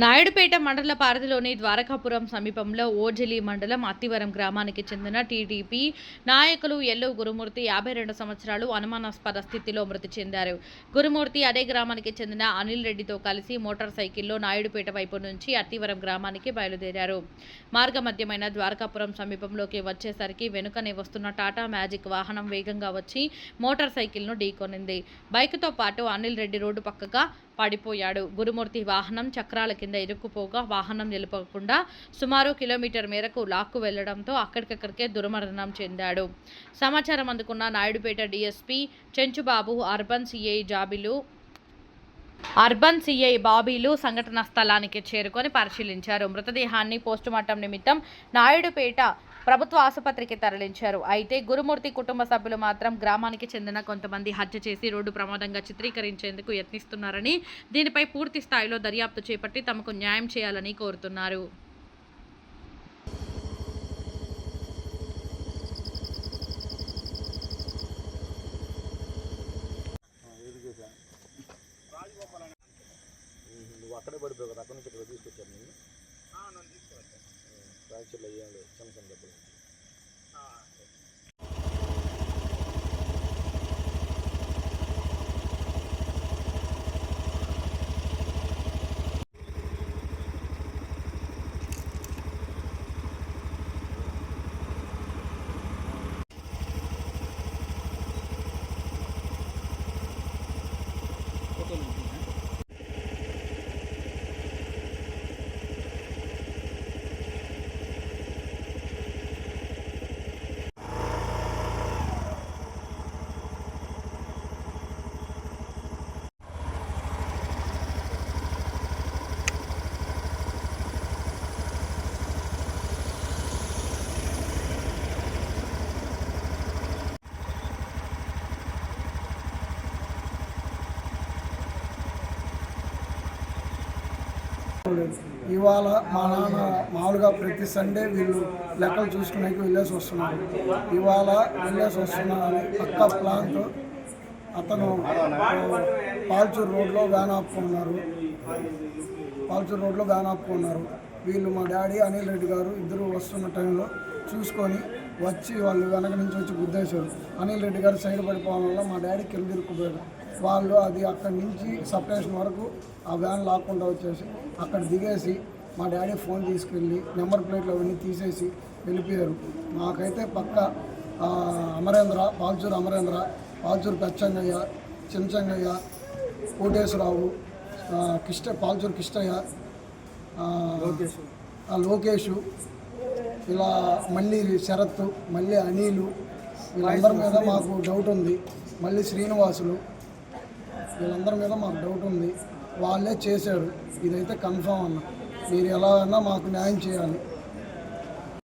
నాయుడుపేట మండల పారధిలోని ద్వారకాపురం సమీపంలో ఓజలి మండలం అత్తివరం గ్రామానికి చెందిన టీడీపీ నాయకులు ఎల్లు గురుమూర్తి యాభై రెండు సంవత్సరాలు అనుమానాస్పద స్థితిలో మృతి చెందారు. గురుమూర్తి అదే గ్రామానికి చెందిన అనిల్ రెడ్డితో కలిసి మోటార్ సైకిల్లో నాయుడుపేట వైపు నుంచి అత్తివరం గ్రామానికి బయలుదేరారు. మార్గమధ్యమైన ద్వారకాపురం సమీపంలోకి వచ్చేసరికి వెనుకనే వస్తున్న టాటా మ్యాజిక్ వాహనం వేగంగా వచ్చి మోటార్ సైకిల్ను ఢీకొనింది. బైక్తో పాటు అనిల్ రెడ్డి రోడ్డు పక్కగా పడిపోయాడు. గురుమూర్తి వాహనం చక్రాల కింద ఇరుక్కుపోగా వాహనం నిలపకుండా సుమారు కిలోమీటర్ మేరకు లాక్కు వెళ్ళడంతో అక్కడికక్కడికే దుర్మరణం చెందాడు. సమాచారం అందుకున్న Naidupeta DSP Chenchubabu urban CI జాబిలు urban CI బాబీలు సంఘటన స్థలానికి చేరుకొని పరిశీలించారు. మృతదేహాన్ని పోస్టుమార్టం నిమిత్తం నాయుడుపేట ప్రభుత్వ ఆసుపత్రికి తరలించారు. అయితే గురుమూర్తి కుటుంబ సభ్యులు మాత్రం గ్రామానికి చెందిన కొంతమంది హత్య చేసి రోడ్డు ప్రమాదంగా చిత్రీకరించేందుకు యత్నిస్తున్నారని దీనిపై పూర్తి స్థాయిలో దర్యాప్తు చేపట్టి తమకు న్యాయం చేయాలని కోరుతున్నారు. అక్కడే పడిపోయావు కదా అక్కడ నుంచి ఇక్కడ తీసుకొచ్చాను నేను ఫ్రాక్చర్లు అయ్యాం లేదు చిన్న చిన్న దెబ్బలు ఇవాళ మా నాన్న మామూలుగా ప్రతి సండే వీళ్ళు లెక్కలు చూసుకునేకి వెళ్ళేసి వస్తున్నారు. ఇవాళ వెళ్ళేసి వస్తున్నారని పక్క ప్లాన్తో అతను పాల్చూరు రోడ్లో వ్యాన్ ఆపుకున్నారు. పాల్చూరు రోడ్లో వ్యాన్ ఆపుకున్నారు. వీళ్ళు మా డాడీ అనిల్ రెడ్డి గారు ఇద్దరు వస్తున్న టైంలో చూసుకొని వచ్చి వాళ్ళు వెనక నుంచి వచ్చి గుద్దేశారు. అనిల్ రెడ్డి గారు సైడ్ పడిపోవడం వల్ల మా డాడీ కింద ఇరుక్కుపోయాడు. వాళ్ళు అది అక్కడి నుంచి సపరేషన్ వరకు ఆ వ్యాన్ లాక్కుండా వచ్చేసి అక్కడ దిగేసి మా డాడీ ఫోన్ తీసుకెళ్ళి నెంబర్ ప్లేట్లు అవన్నీ తీసేసి వెళ్ళిపోయారు. మాకైతే పక్క అమరేంద్ర పాల్చూరు అమరేంద్ర పాల్చూరు పెచ్చంగయ్య చెంచంగయ్య కోటేశ్వరరావు కిష్ట పాల్చూరు కిష్టయ్య ఆ, లోకేషు ఇలా మళ్ళీ శరత్ మళ్ళీ అనిలు వీళ్ళందరి మీద మాకు డౌట్ ఉంది. మళ్ళీ శ్రీనివాసులు వీళ్ళందరి మీద మాకు డౌట్ ఉంది. వాళ్ళే చేశారు. ఇదైతే కన్ఫామ్ అన్న. మీరు ఎలా అన్నా మాకు న్యాయం చేయాలి.